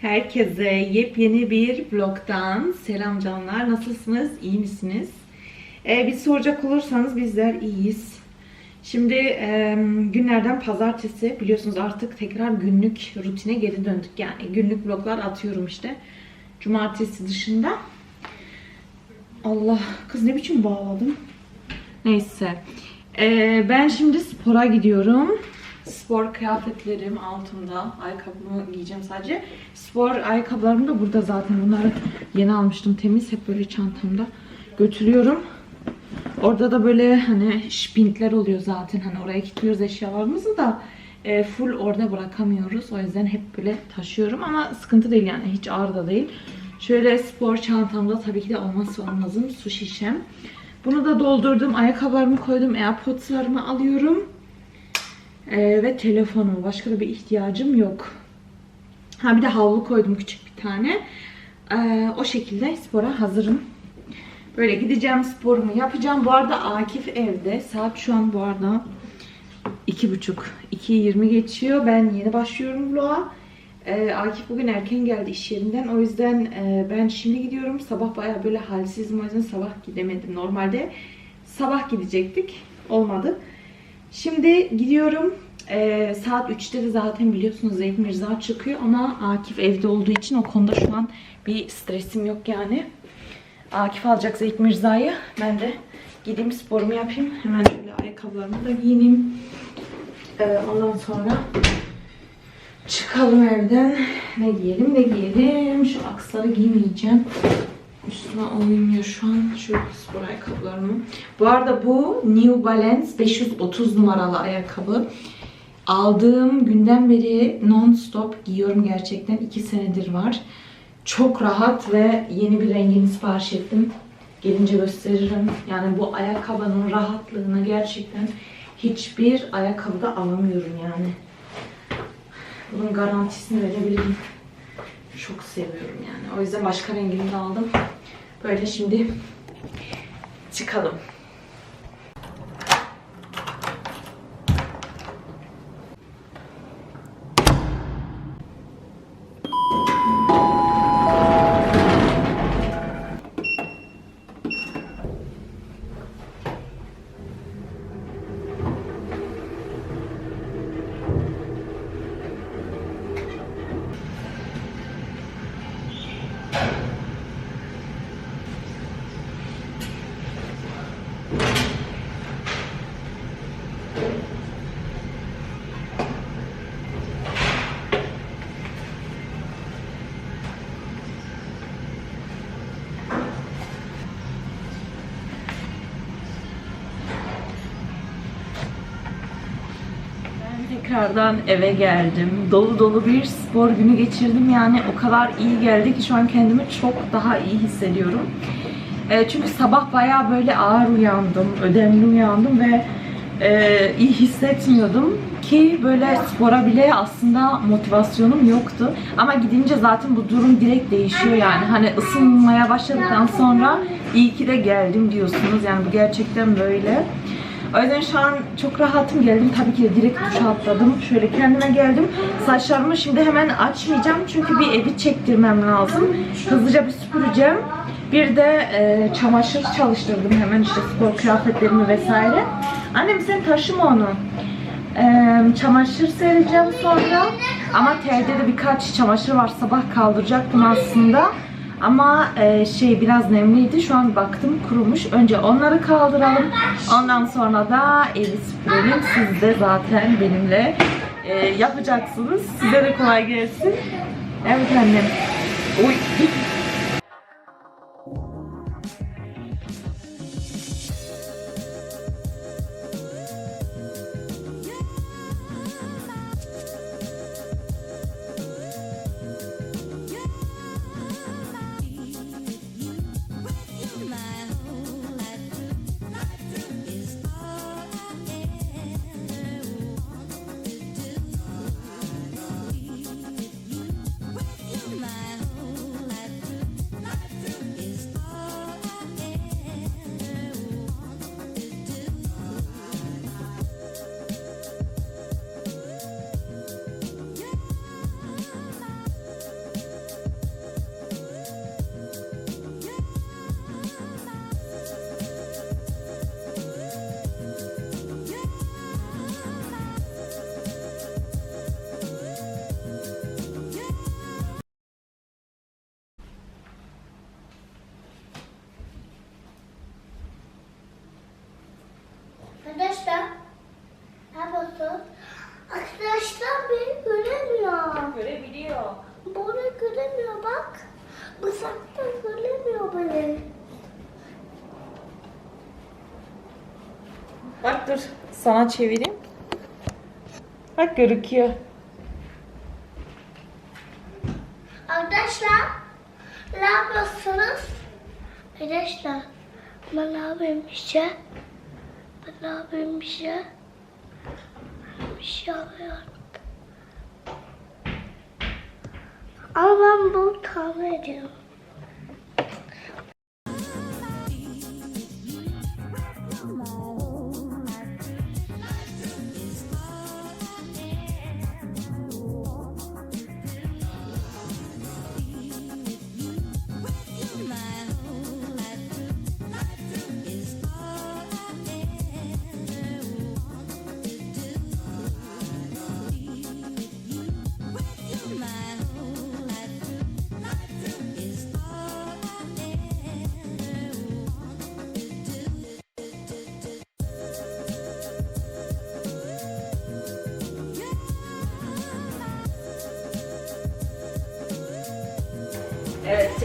Herkese yepyeni bir vlogdan selam canlar. Nasılsınız? İyi misiniz? Ee, biz soracak olursanız bizler iyiyiz. Şimdi e, günlerden pazartesi biliyorsunuz artık tekrar günlük rutine geri döndük. Yani günlük vloglar atıyorum işte. Cumartesi dışında. Allah kız ne biçim bağladım. Neyse. Ee, ben şimdi spora gidiyorum. Spor kıyafetlerim altımda. Ayakkabımı giyeceğim sadece. Spor ayakkabılarım da burada zaten. Bunları yeni almıştım temiz. Hep böyle çantamda götürüyorum. Orada da böyle hani şpintler oluyor zaten. Hani oraya kilitliyoruz eşyalarımızı da e, full orada bırakamıyoruz. O yüzden hep böyle taşıyorum ama sıkıntı değil yani. Hiç ağır da değil. Şöyle spor çantamda tabii ki de olmazsa olmazım su şişem. Bunu da doldurdum. Ayakkabılarımı koydum. Airpods'larımı alıyorum. Ee, ve telefonumu. Başka da bir ihtiyacım yok. Ha bir de havlu koydum küçük bir tane. Ee, o şekilde spora hazırım. Böyle gideceğim sporumu yapacağım. Bu arada Akif evde. Saat şu an bu arada iki buçuk. 2.20 geçiyor. Ben yeni başlıyorum vloga. Ee, Akif bugün erken geldi iş yerinden. O yüzden e, ben şimdi gidiyorum. Sabah baya böyle halsizim. O yüzden sabah gidemedim. Normalde sabah gidecektik. Olmadı. Şimdi gidiyorum. Ee, saat 3'te de zaten biliyorsunuz Zeyd Mirza çıkıyor ama Akif evde olduğu için o konuda şu an bir stresim yok yani. Akif alacak Zeyd Mirza'yı. Ben de gideyim sporumu yapayım. Hemen şöyle ayakkabılarımı da giyineyim. Ee, ondan sonra çıkalım evden. Ne giyelim ne giyelim. Şu aksları giymeyeceğim. Üstüme uymuyor şu an. Şu spor ayakkabılarımı. Bu arada bu New Balance 530 numaralı ayakkabı. Aldığım günden beri non-stop giyiyorum gerçekten. 2 senedir var. Çok rahat ve yeni bir rengini sipariş ettim. Gelince gösteririm. Yani bu ayakkabının rahatlığını gerçekten hiçbir ayakkabıda alamıyorum yani. Bunun garantisini verebilirim. Çok seviyorum yani. O yüzden başka rengini de aldım. Böyle şimdi çıkalım. Ben tekrardan eve geldim. Dolu dolu bir spor günü geçirdim. Yani o kadar iyi geldi ki şu an kendimi çok daha iyi hissediyorum. E, çünkü sabah bayağı böyle ağır uyandım, ödemli uyandım ve e, iyi hissetmiyordum ki böyle spora bile aslında motivasyonum yoktu. Ama gidince zaten bu durum direkt değişiyor yani. Hani ısınmaya başladıktan sonra iyi ki de geldim diyorsunuz. Yani bu gerçekten böyle. O yüzden şu an çok rahatım geldim. Tabii ki de direkt duşa atladım. Şöyle kendime geldim. Saçlarımı şimdi hemen açmayacağım. Çünkü bir edit çektirmem lazım. Hızlıca bir süpüreceğim. Bir de e, çamaşır çalıştırdım hemen işte spor kıyafetlerimi vesaire. Annem sen taşıma onu. E, çamaşır sereceğim sonra. Ama telde de birkaç çamaşır var. Sabah kaldıracaktım aslında. Ama e, şey biraz nemliydi. Şu an baktım kurumuş. Önce onları kaldıralım. Ondan sonra da evi süpürelim. Siz de zaten benimle e, yapacaksınız. Size de kolay gelsin. Evet annem. Uy. Uzaktan göremiyor beni. Bak dur sana çevireyim. Bak görüküyor. Arkadaşlar ne yapıyorsunuz? Arkadaşlar ben ne yapayım bir şey? Ben ne yapayım bir şey? Bir şey yapıyorum. Ama ben bunu tahmin ediyorum.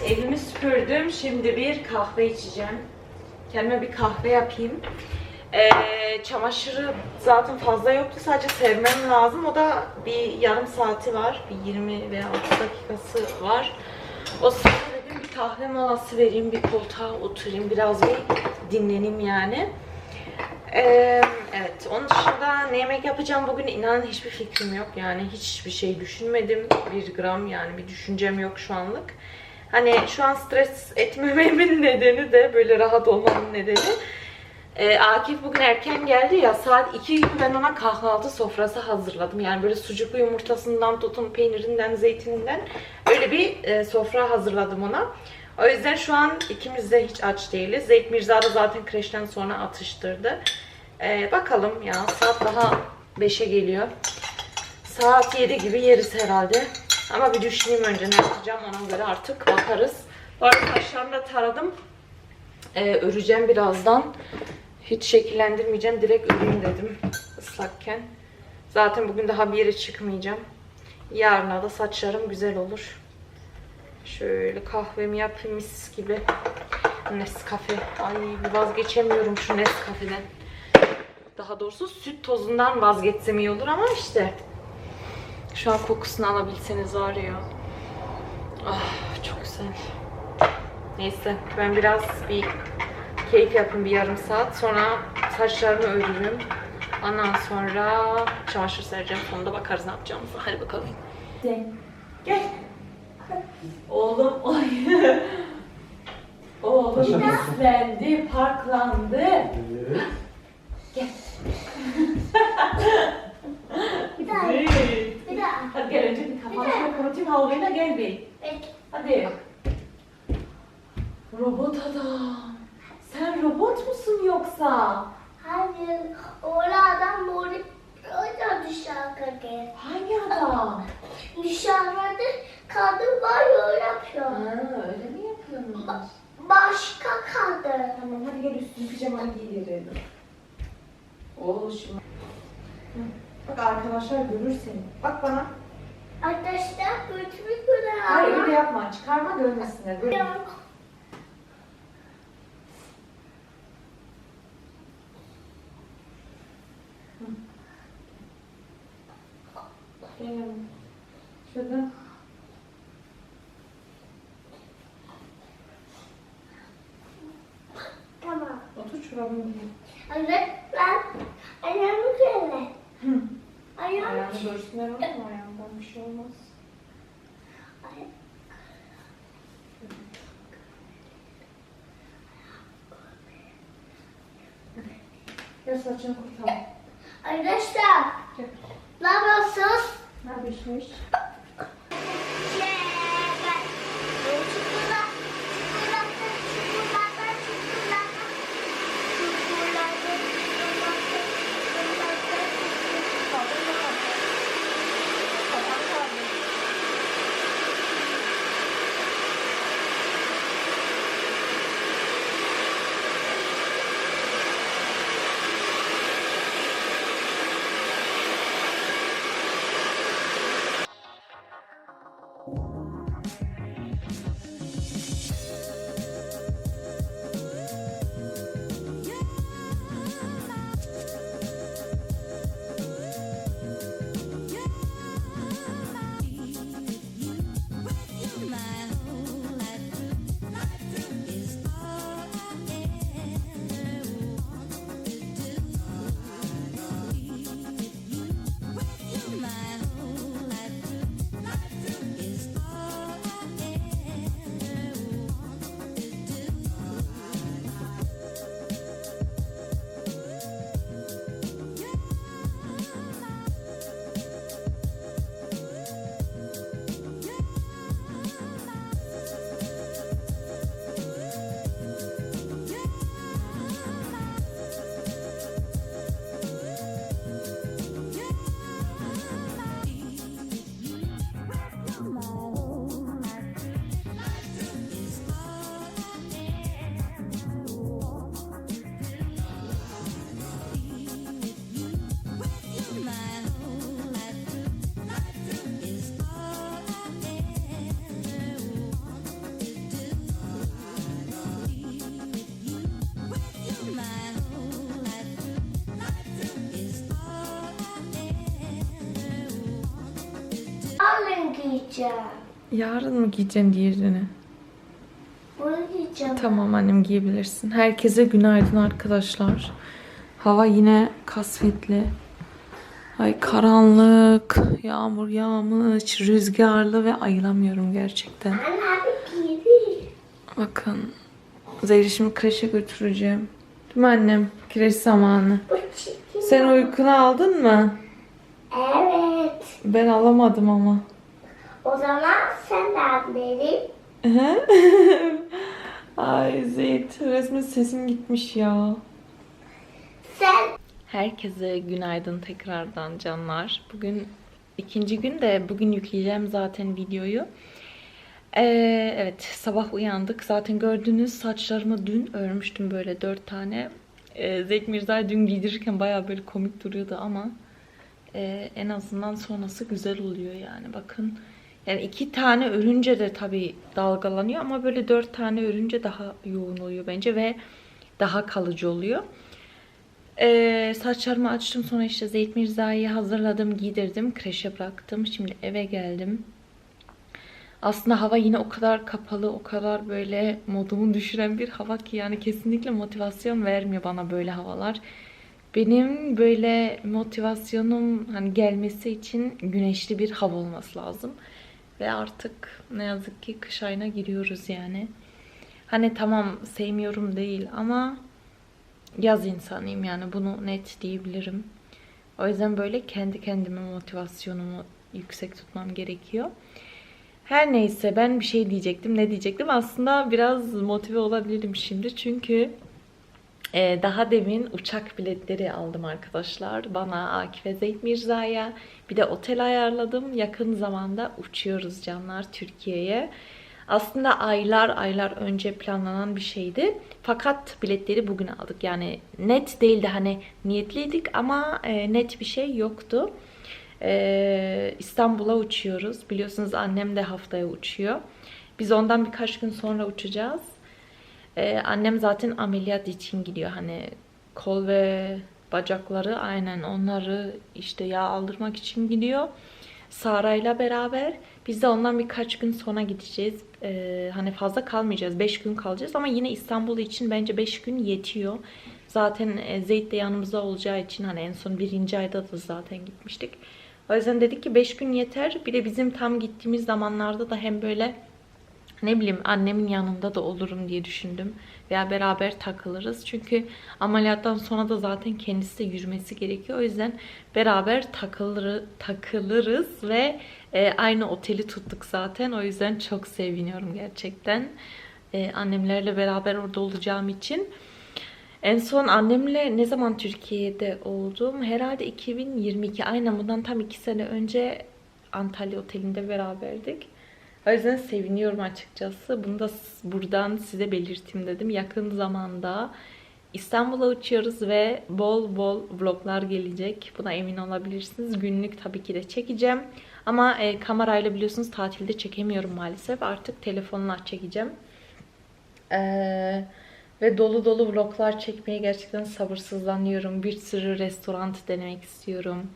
Evimi süpürdüm. Şimdi bir kahve içeceğim. Kendime bir kahve yapayım. Ee, çamaşırı zaten fazla yoktu. Sadece sevmem lazım. O da bir yarım saati var. Bir 20 veya 30 dakikası var. O sırada dedim bir kahve molası vereyim. Bir koltuğa oturayım. Biraz bir dinleneyim yani. Ee, evet. Onun dışında ne yemek yapacağım bugün inanın hiçbir fikrim yok. Yani hiçbir şey düşünmedim. Bir gram yani bir düşüncem yok şu anlık. Hani şu an stres etmememin nedeni de böyle rahat olmamın nedeni. Ee, Akif bugün erken geldi ya saat 2 gibi ben ona kahvaltı sofrası hazırladım. Yani böyle sucuklu yumurtasından tutun peynirinden zeytininden öyle bir e, sofra hazırladım ona. O yüzden şu an ikimiz de hiç aç değiliz. Zeyt Mirza da zaten kreşten sonra atıştırdı. Ee, bakalım ya saat daha 5'e geliyor. Saat 7 gibi yeriz herhalde. Ama bir düşüneyim önce ne yapacağım ona göre artık bakarız. Bu arada saçlarımı da taradım. Ee, öreceğim birazdan. Hiç şekillendirmeyeceğim. Direkt öreyim dedim ıslakken. Zaten bugün daha bir yere çıkmayacağım. Yarına da saçlarım güzel olur. Şöyle kahvemi yapayım mis gibi. Nescafe. Ay vazgeçemiyorum şu Nescafe'den. Daha doğrusu süt tozundan vazgeçsem iyi olur ama işte. Şu an kokusunu alabilseniz var ya. Ah çok güzel. Neyse ben biraz bir keyif yapayım bir yarım saat. Sonra saçlarımı örürüm. Ondan sonra çamaşır sereceğim. Sonunda bakarız ne yapacağımıza. Hadi bakalım. Gel. Oğlum ay. Oğlum beslendi, parklandı. Gel. Bir daha, Evet. bir daha. Hadi gel önce bir kafanı şöyle kapatayım havluyla gel bir. Peki. Hadi. Robot adam. Sen robot musun yoksa? Hayır, oradan böyle orada dışarı gel. Hangi adam? Dışarıda kadın var ya öyle yapıyor. Ha, öyle mi yapıyorsunuz? Başka kadın. Tamam hadi gel üstünü pijamanı giyelim. Oo şimdi. Bak arkadaşlar görür seni. Bak bana. Arkadaşlar götürmek üzere. Hayır öyle yapma. Çıkarma görmesinler. Böyle. Yok. Şurada. Tamam. Otur çorabını giy. Anne ben ayağımı. Hı. Ayağımı görsünler ama ayağından Ay- Gel saçını kurtar. Arkadaşlar ne yapıyorsunuz? Ne yapıyorsunuz? Giyeceğim. Yarın mı giyeceksin diğerini? Bunu giyeceğim. Tamam annem giyebilirsin. Herkese günaydın arkadaşlar. Hava yine kasvetli. Ay karanlık, yağmur yağmış, rüzgarlı ve ayılamıyorum gerçekten. Anne. Bakın. Zehri şimdi kreşe götüreceğim. Değil mi annem? Kreş zamanı. Sen uykunu aldın mı? Evet. Ben alamadım ama. O zaman sen de annelim. Ay Zeyt resmen sesim gitmiş ya. Sen Herkese günaydın tekrardan canlar. Bugün ikinci gün de bugün yükleyeceğim zaten videoyu. Ee, evet sabah uyandık. Zaten gördüğünüz saçlarımı dün örmüştüm böyle dört tane. Ee, Zeyt Mirza'yı dün giydirirken baya böyle komik duruyordu ama e, en azından sonrası güzel oluyor yani bakın. Yani iki tane örünce de tabii dalgalanıyor ama böyle dört tane örünce daha yoğun oluyor bence ve daha kalıcı oluyor. Ee, saçlarımı açtım sonra işte Zeyt Mirza'yı hazırladım, giydirdim, kreşe bıraktım. Şimdi eve geldim. Aslında hava yine o kadar kapalı, o kadar böyle modumu düşüren bir hava ki yani kesinlikle motivasyon vermiyor bana böyle havalar. Benim böyle motivasyonum hani gelmesi için güneşli bir hava olması lazım. Ve artık ne yazık ki kış ayına giriyoruz yani. Hani tamam sevmiyorum değil ama yaz insanıyım yani bunu net diyebilirim. O yüzden böyle kendi kendime motivasyonumu yüksek tutmam gerekiyor. Her neyse ben bir şey diyecektim. Ne diyecektim? Aslında biraz motive olabilirim şimdi. Çünkü e, daha demin uçak biletleri aldım arkadaşlar. Bana, Akif ve Zeyt Mirza'ya. Bir de otel ayarladım. Yakın zamanda uçuyoruz canlar Türkiye'ye. Aslında aylar aylar önce planlanan bir şeydi. Fakat biletleri bugün aldık. Yani net değildi hani niyetliydik ama e, net bir şey yoktu. E, İstanbul'a uçuyoruz. Biliyorsunuz annem de haftaya uçuyor. Biz ondan birkaç gün sonra uçacağız. E, annem zaten ameliyat için gidiyor. Hani kol ve bacakları aynen onları işte yağ aldırmak için gidiyor. Sara'yla beraber. Biz de ondan birkaç gün sonra gideceğiz. Ee, hani fazla kalmayacağız. 5 gün kalacağız ama yine İstanbul için bence 5 gün yetiyor. Zaten e, Zeyt de yanımızda olacağı için hani en son birinci ayda da zaten gitmiştik. O yüzden dedik ki 5 gün yeter. Bir de bizim tam gittiğimiz zamanlarda da hem böyle ne bileyim annemin yanında da olurum diye düşündüm. Veya beraber takılırız. Çünkü ameliyattan sonra da zaten kendisi de yürümesi gerekiyor. O yüzden beraber takılır, takılırız ve e, aynı oteli tuttuk zaten. O yüzden çok seviniyorum gerçekten. E, annemlerle beraber orada olacağım için. En son annemle ne zaman Türkiye'de oldum? Herhalde 2022. Aynen bundan tam 2 sene önce Antalya Oteli'nde beraberdik. O yüzden seviniyorum açıkçası. Bunu da buradan size belirteyim dedim. Yakın zamanda İstanbul'a uçuyoruz ve bol bol vloglar gelecek. Buna emin olabilirsiniz. Günlük tabii ki de çekeceğim. Ama e, kamerayla biliyorsunuz tatilde çekemiyorum maalesef. Artık telefonla çekeceğim. Ee, ve dolu dolu vloglar çekmeye gerçekten sabırsızlanıyorum. Bir sürü restoran denemek istiyorum.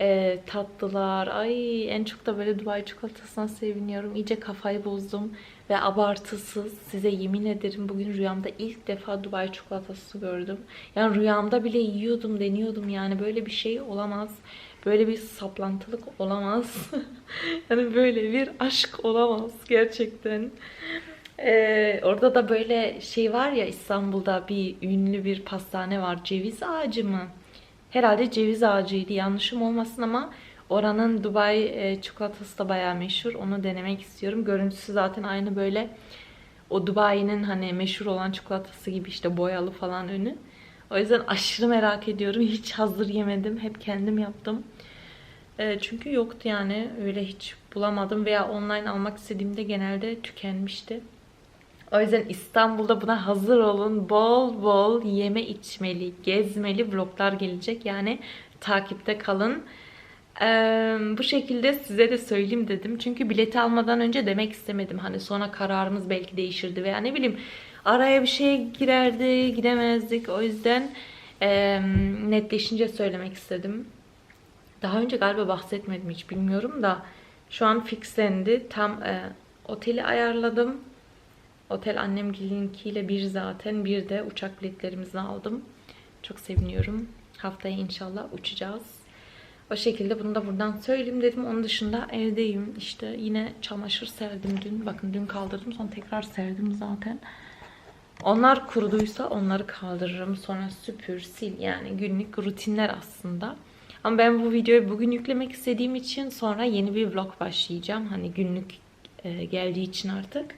Ee, tatlılar. Ay en çok da böyle Dubai çikolatasına seviniyorum. İyice kafayı bozdum. Ve abartısız size yemin ederim bugün rüyamda ilk defa Dubai çikolatası gördüm. Yani rüyamda bile yiyordum, deniyordum yani böyle bir şey olamaz. Böyle bir saplantılık olamaz. yani böyle bir aşk olamaz gerçekten. Ee, orada da böyle şey var ya İstanbul'da bir ünlü bir pastane var. Ceviz ağacı mı? Herhalde ceviz ağacıydı. Yanlışım olmasın ama oranın Dubai e, çikolatası da bayağı meşhur. Onu denemek istiyorum. Görüntüsü zaten aynı böyle o Dubai'nin hani meşhur olan çikolatası gibi işte boyalı falan önü. O yüzden aşırı merak ediyorum. Hiç hazır yemedim. Hep kendim yaptım. E, çünkü yoktu yani. Öyle hiç bulamadım veya online almak istediğimde genelde tükenmişti. O yüzden İstanbul'da buna hazır olun. Bol bol yeme içmeli, gezmeli vloglar gelecek. Yani takipte kalın. Ee, bu şekilde size de söyleyeyim dedim. Çünkü bileti almadan önce demek istemedim. Hani sonra kararımız belki değişirdi veya ne bileyim araya bir şey girerdi, gidemezdik. O yüzden e, netleşince söylemek istedim. Daha önce galiba bahsetmedim hiç bilmiyorum da şu an fixlendi. Tam e, oteli ayarladım. Otel annemgilinkiyle bir zaten. Bir de uçak biletlerimizi aldım. Çok seviniyorum. Haftaya inşallah uçacağız. O şekilde bunu da buradan söyleyeyim dedim. Onun dışında evdeyim. İşte yine çamaşır serdim dün. Bakın dün kaldırdım. Sonra tekrar serdim zaten. Onlar kuruduysa onları kaldırırım. Sonra süpür, sil. Yani günlük rutinler aslında. Ama ben bu videoyu bugün yüklemek istediğim için sonra yeni bir vlog başlayacağım. Hani günlük e, geldiği için artık.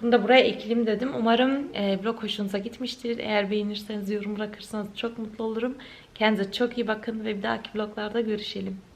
Bunu da buraya ekleyeyim dedim. Umarım e, vlog hoşunuza gitmiştir. Eğer beğenirseniz yorum bırakırsanız çok mutlu olurum. Kendinize çok iyi bakın ve bir dahaki vloglarda görüşelim.